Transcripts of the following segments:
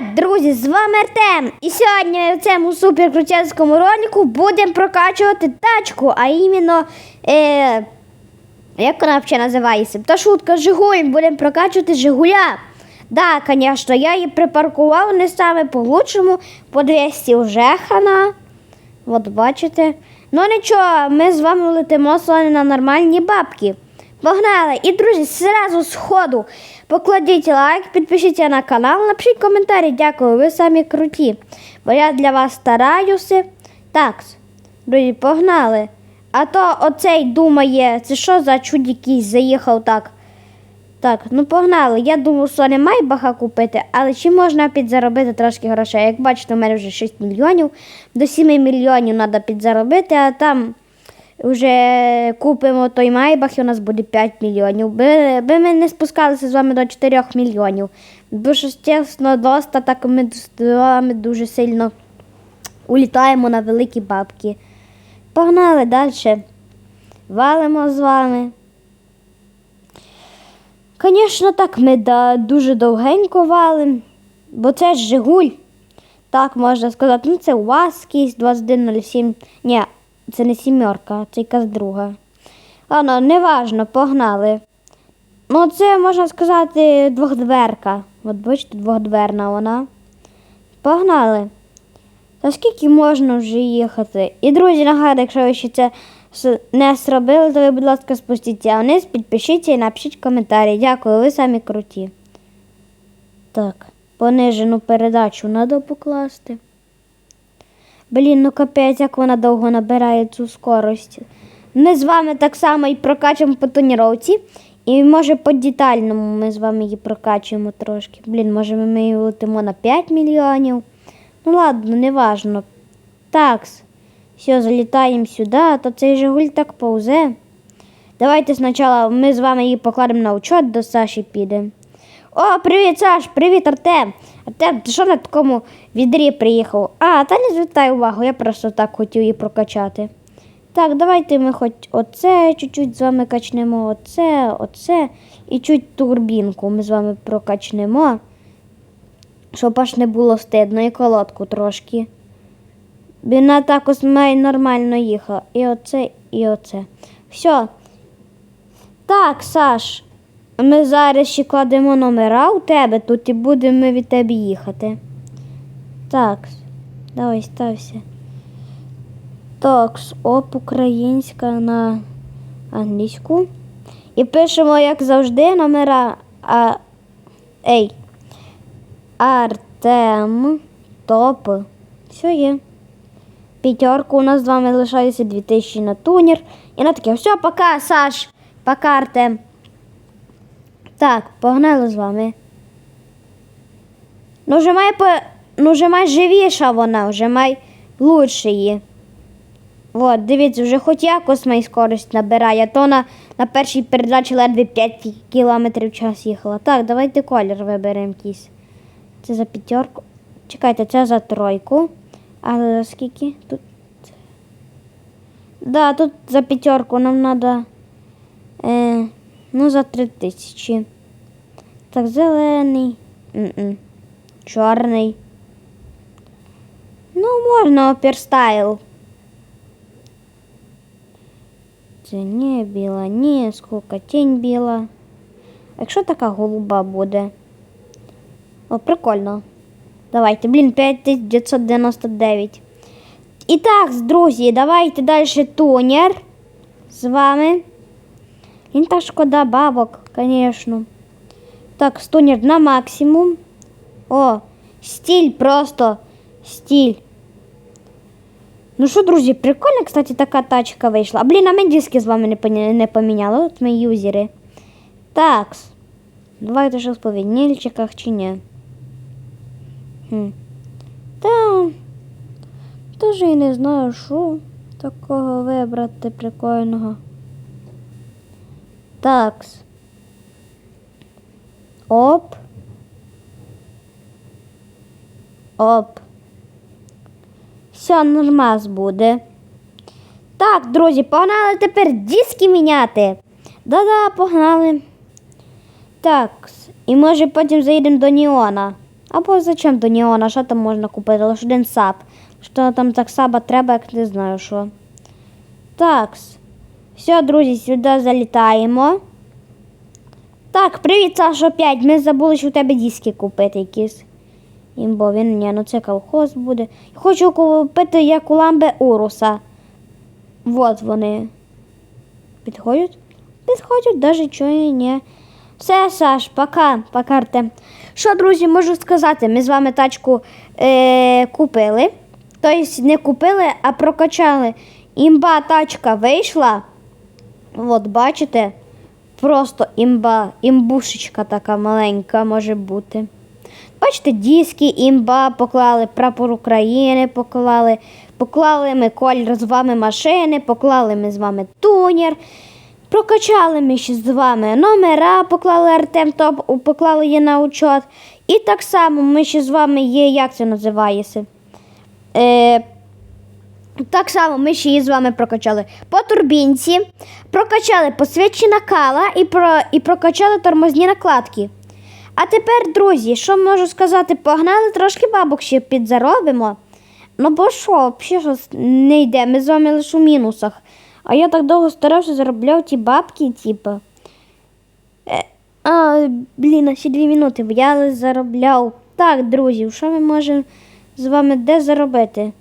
Привіт, друзі! З вами Артем. І сьогодні ми в цьому суперкрутянському ролику будемо прокачувати тачку, а іменно, е, як вона взагалі називається? Та шутка Жигуль, будемо прокачувати Жигуля. Да, звісно, я її припаркував не саме по лучшому, по 200 вже хана. От бачите. Ну нічого, ми з вами летимо на нормальні бабки. Погнали! І, друзі, зразу з ходу покладіть лайк, підпишіться на канал, напишіть коментарі. Дякую, ви самі круті. Бо я для вас стараюся. Так, друзі, погнали. А то оцей думає, це що за чудь якийсь заїхав так. Так, ну погнали. Я думав, що не має баха купити, але чи можна підзаробити трошки грошей? Як бачите, у мене вже 6 мільйонів. До 7 мільйонів треба підзаробити, а там вже купимо той майбах і у нас буде 5 мільйонів. Би, би ми не спускалися з вами до 4 мільйонів. Бо що, чесно, доста так ми з вами дуже сильно улітаємо на великі бабки. Погнали далі. Валимо з вами. Звісно, так, ми да, дуже довгенько валим, бо це ж Жигуль. Так можна сказати. Ну, це УАЗ якийсь 2107. Ні, це не сімерка, це якась друга. Ладно, неважно, погнали. Ну, це можна сказати двохдверка. От бачите, двохдверна вона. Погнали. Та скільки можна вже їхати? І, друзі, нагадую, якщо ви ще це не зробили, то ви, будь ласка, спустіться вниз, підпишіться і напишіть коментарі. Дякую, ви самі круті. Так, понижену передачу треба покласти. Блін, ну капець, як вона довго набирає цю скорость. Ми з вами так само і прокачуємо по тоніровці. І може по детальному ми з вами її прокачуємо трошки. Блін, може ми її летимо на 5 мільйонів. Ну ладно, не важно. Такс. Все, залітаємо сюди, а то цей Жигуль так повзе. Давайте спочатку ми з вами її покладемо на учет, до Саші підемо. О, привіт, Саш, привіт, Артем. Артем, ти що на такому відрі приїхав? А, та не звертай увагу, я просто так хотів її прокачати. Так, давайте ми хоч оце чуть-чуть з вами качнемо, оце, оце і чуть турбінку ми з вами прокачнемо. Щоб аж не було стидно, і колодку трошки. Вона також має нормально їхала. І оце, і оце. Все. Так, Саш, ми зараз ще кладемо номера у тебе тут і будемо від тебе їхати. Так, давай стався. Так, оп, українська на англійську. І пишемо, як завжди, номера. А... Ей. Артем. Топ. Все є. П'ятерку у нас з вами лишається 2000 на тунер. І на таке. Все, пока, Саш. Пока, Артем. Так, погнали з вами. Ну, вже має по... ну, вже має живіша вона, вже має лучше її. От, дивіться, вже хоч якось має скорость набирає, а то на, на першій передачі ледве 5 км в час їхала. Так, давайте колір виберемо якийсь. Це за п'ятерку. Чекайте, це за тройку. А за скільки? Тут. Да, тут за п'ятерку нам треба. Ну, за три тисячі. Так, зелений. М-м. Чорний. Ну, можна оперстайл. Це не біла, ні, скільки тінь біла. Якщо така голуба буде. О, прикольно. Давайте, блін, 5999. І так, друзі, давайте далі тунер з вами. Він так шкода бабок, звісно. Так, стунер на максимум. О, стиль просто. Стиль. Ну що, друзі, прикольно, кстати, така тачка вийшла. А блін, а ми диски з вами не, поміняли. От ми юзери. Так. Давайте що в повіднільчиках чи ні. Хм. Та. Теж і не знаю, що такого вибрати прикольного. Такс. Оп. Оп. Все, нормас буде. Так, друзі, погнали тепер диски міняти. Да-да, погнали. Так, і може потім заїдемо до Ніона. Або зачем до Неона, що там можна купити? Лише один саб. Що там так саба треба, як не знаю що. Такс. Все, друзі, сюди залітаємо. Так, привіт, Саша, опять. Ми забули, що у тебе диски купити якісь. Імбо, він ні, ну це колхоз буде. Хочу купити як у ламби Уруса. Вот вони. Підходять? Підходять, навіть чого ні. Все, Саш, пока, пока, Артем. Що, друзі, можу сказати, ми з вами тачку е, купили. Тобто не купили, а прокачали. Імба тачка вийшла. От, бачите? Просто імба, імбушечка така маленька може бути. Бачите, диски, імба, поклали прапор України, поклали, поклали ми колір з вами машини, поклали ми з вами тунер. Прокачали ми ще з вами номера, поклали Артем Топ, поклали її на учет. І так само ми ще з вами є, як це називається? Е, так само ми ще її з вами прокачали по турбінці, прокачали посвідчена кала і, про, і прокачали тормозні накладки. А тепер, друзі, що можу сказати, погнали трошки бабок ще підзаробимо. Ну бо що, взагалі щось не йде, ми з вами лише у мінусах. А я так довго старався заробляв ті бабки, типу. Е, а, блін, ще дві минути, я заробляв. Так, друзі, що ми можемо з вами де заробити?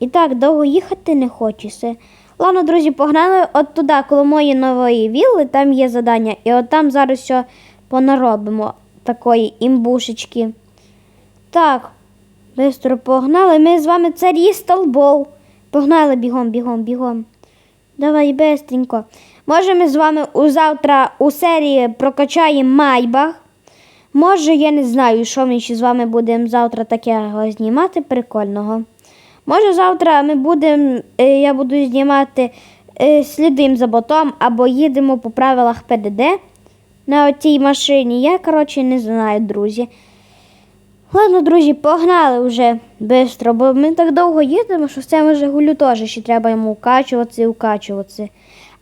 І так, довго їхати не хочеться. Ладно, друзі, погнали от туди, коло моєї нової вілли, там є задання. І от там зараз все понаробимо такої імбушечки. Так, бистро погнали. Ми з вами царі столбов. Погнали бігом, бігом, бігом. Давай бистренько. Може, ми з вами у завтра у серії прокачаємо майбах. Може, я не знаю, що ми ще з вами будемо завтра таке знімати прикольного. Може, завтра ми будемо, е, я буду знімати е, слідим за ботом або їдемо по правилах ПДД на цій машині. Я, коротше, не знаю, друзі. Ладно, друзі, погнали вже швидко, бо ми так довго їдемо, що в цьому Жигулю теж ще треба йому укачуватися і укачуватися.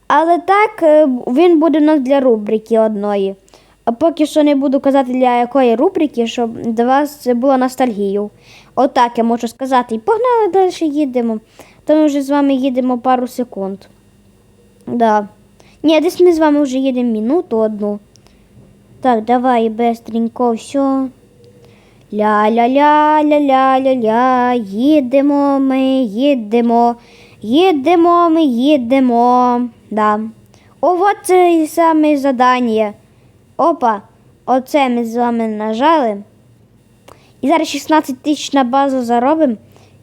Але так, е, він буде у нас для рубрики одної. Поки що не буду казати для якої рубрики, щоб для вас це було ностальгією. Отак я можу сказати. І погнали далі їдемо. То ми вже з вами їдемо пару секунд. Да. Ні, десь ми з вами вже їдемо минуту одну. Так, давай быстренько все. Ля-ля-ля-ля-ля-ля-ля. Їдемо ми, їдемо. Їдемо ми, їдемо. Да. О, от це і саме задання. Опа, оце ми з вами нажали. І зараз 16 тисяч на базу заробимо.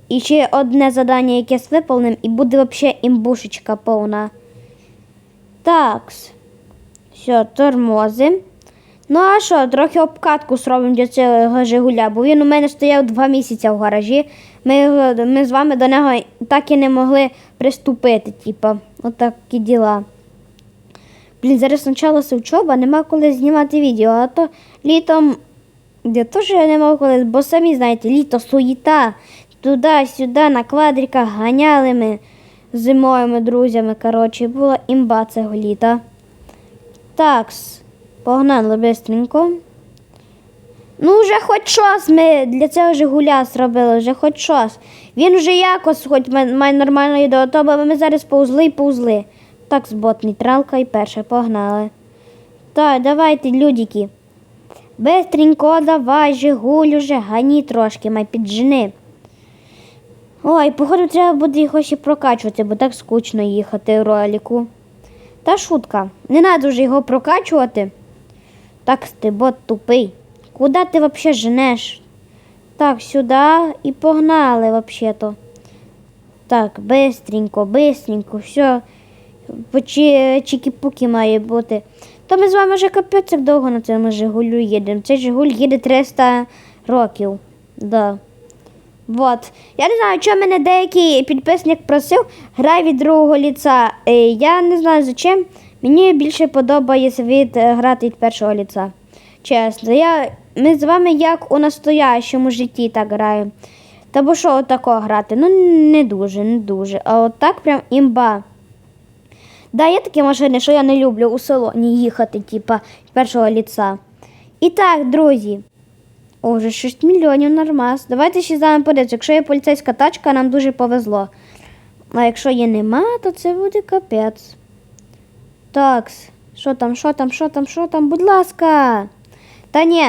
І ще одне задання, яке виповнимо, і буде взагалі імбушечка повна. Такс. Все, тормозим. Ну а що, трохи обкатку зробимо для цього Жигуля, бо він у мене стояв два місяці в гаражі. Ми, ми з вами до нього так і не могли приступити, типа, отакі діла. Блін, зараз почалася учоба, нема коли знімати відео, а то літом я теж не мав коли, бо самі знаєте, літо суєта, туди-сюди на квадриках ганяли ми з зимовими друзями. Коротше, була імба цього літа. Такс, погнали бистренько. Ну, вже хоч щось ми для цього Жигуля зробили, вже хоч щось. Він вже якось хоч має нормально то бо ми зараз повзли і повзли. Так, збот, нейтралка і перша, погнали. Так, давайте, людики. Бистренько давай, Жигуль уже, гані трошки, май піджени. Ой, походу, треба буде його ще прокачувати, бо так скучно їхати в роліку. Та шутка, не треба вже його прокачувати. Так, ти бот тупий. Куди ти взагалі женеш? Так, сюди і погнали взагалі-то. Так, бистренько, бистренько, все. Чікі-пукі має бути. То ми з вами вже капець довго на цьому Жигулю їдемо. Цей Жигуль їде 300 років. Да. Вот. Я не знаю, чому мене деякий підписник просив, грай від другого ліца. Е, я не знаю зачем. Мені більше подобається від е, грати від першого ліца. Чесно, я, ми з вами як у настоящому житті так граємо. Та бо що отако грати? Ну не дуже, не дуже. А от так прям імба. Да, є такі машини, що я не люблю у салоні їхати, типа, першого ліца. І так, друзі, О, вже 6 мільйонів нормас. Давайте ще з вами подивимося. Якщо є поліцейська тачка, нам дуже повезло. А якщо її нема, то це буде капець. Так, що там, що там, що там, що там, будь ласка. Та ні.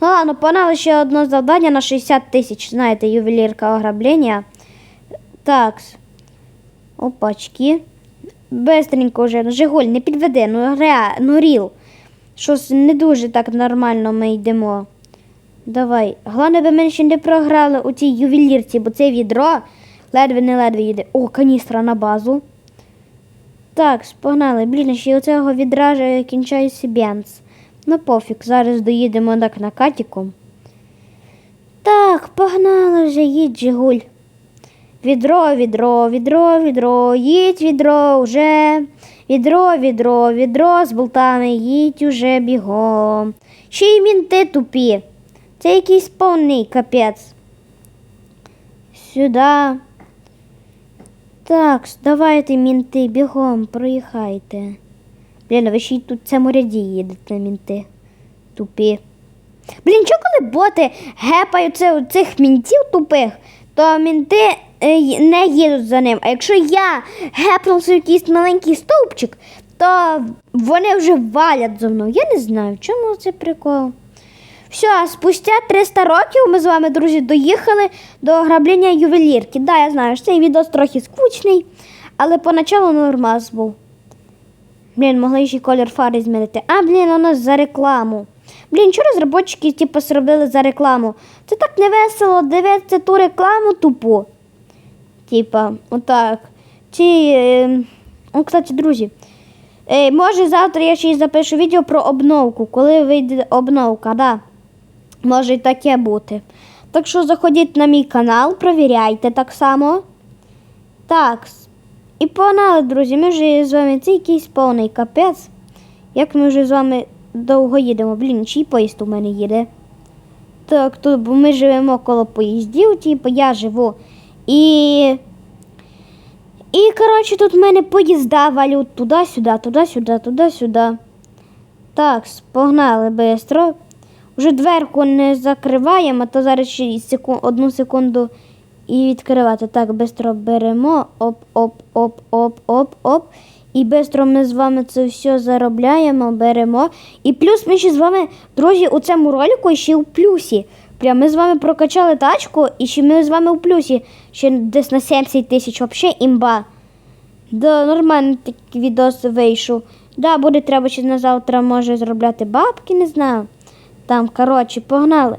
Ну ладно, погнали ще одне завдання на 60 тисяч. Знаєте, ювелірка ограблення. Так. Опачки. Бистренько вже. Ну, Жигуль, не підведи, ну ре, ну ріл. Щось не дуже так нормально ми йдемо. Давай. Головне, мене ще не програли у цій ювелірці, бо це відро ледве не ледве їде. О, каністра на базу. Так, погнали. Блін, ще у цього відра же кінчається бенз. Ну пофіг, зараз доїдемо так на катіку. Так, погнали вже, їдь, Жигуль. Відро, відро, відро, відро, їдь відро вже. Відро, відро, відро з болтами, їдь уже бігом. Ще й мінти тупі. Це якийсь повний капець. Сюди. Так, давайте мінти бігом, проїхайте. Блін, ви ще й тут в цьому ряді їдете, мінти. Тупі. Блін, чого коли боти гепають цих мінтів тупих, то мінти не їдуть за ним. А якщо я гепнувся в якийсь маленький стовпчик, то вони вже валять за мною. Я не знаю, чому це прикол. Все, спустя 300 років ми з вами, друзі, доїхали до ограблення ювелірки. Да, я знаю, цей відео трохи скучний, але поначалу нормас був. Блін, могли ще колір фари змінити. А, блін, нас за рекламу. Блін, що розробники типу, зробили за рекламу? Це так невесело дивитися ту рекламу тупу. Типа, отак. Чи. Е, о, кстати, друзі. Е, може завтра я ще й запишу відео про обновку, коли вийде обновка, да. Може і таке бути. Так що заходіть на мій канал, провіряйте так само. Так. І погнали, друзі, ми вже з вами це якийсь повний капець. Як ми вже з вами довго їдемо. Блін, чий поїзд у мене їде. Так, тут бо ми живемо коло поїздів, типу я живу. І. І, коротше, тут в мене поїзда валють туди-сюди, туди-сюди, туди-сюди. Так, погнали швидко. Вже дверку не закриваємо, а то зараз ще й секу- одну секунду і відкривати. Так, швидко беремо. Оп, оп, оп, оп, оп, оп. І швидко ми з вами це все заробляємо, беремо. І плюс ми ще з вами, друзі, у цьому ролику ще у плюсі. Прям ми з вами прокачали тачку, і ще ми з вами у плюсі. Ще десь на 70 тисяч, взагалі імба. Да, нормально такий відос вийшов. Да, буде треба ще на завтра може зробляти бабки, не знаю. Там, коротше, погнали.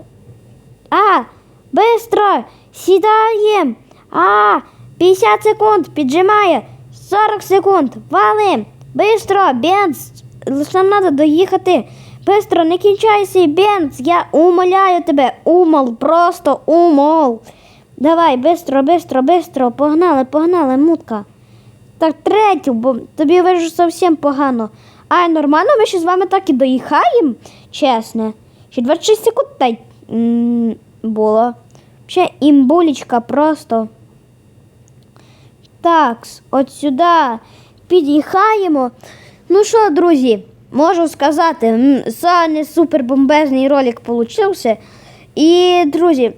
А, бистро, сідаєм. А, 50 секунд, піджимає. 40 секунд, валим. Бистро. Лише нам треба доїхати. Бистро, не кінчайся, бенз. Я умоляю тебе. Умол, просто умол. Давай, бистро, бистро, бистро. Погнали, погнали, мутка. Так, третю, бо тобі вже зовсім погано. А нормально, ми ще з вами так і доїхаємо, чесно. Ще 26 секунд та було. Ще імбулечка просто. Так, от сюди під'їхаємо. Ну що, друзі, можу сказати, м, самий супер бомбезний ролик получився. І, друзі,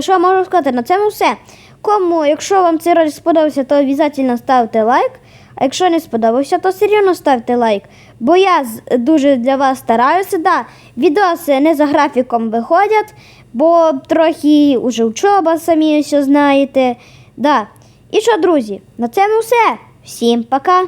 що можу сказати, на цьому все. Кому, якщо вам цей ролик сподобався, то обов'язково ставте лайк. А якщо не сподобався, то все одно ставте лайк. Бо я дуже для вас стараюся. Да, відоси не за графіком виходять, бо трохи уже учоба, самі все знаєте. Да. І що, друзі, на цьому все. Всім пока!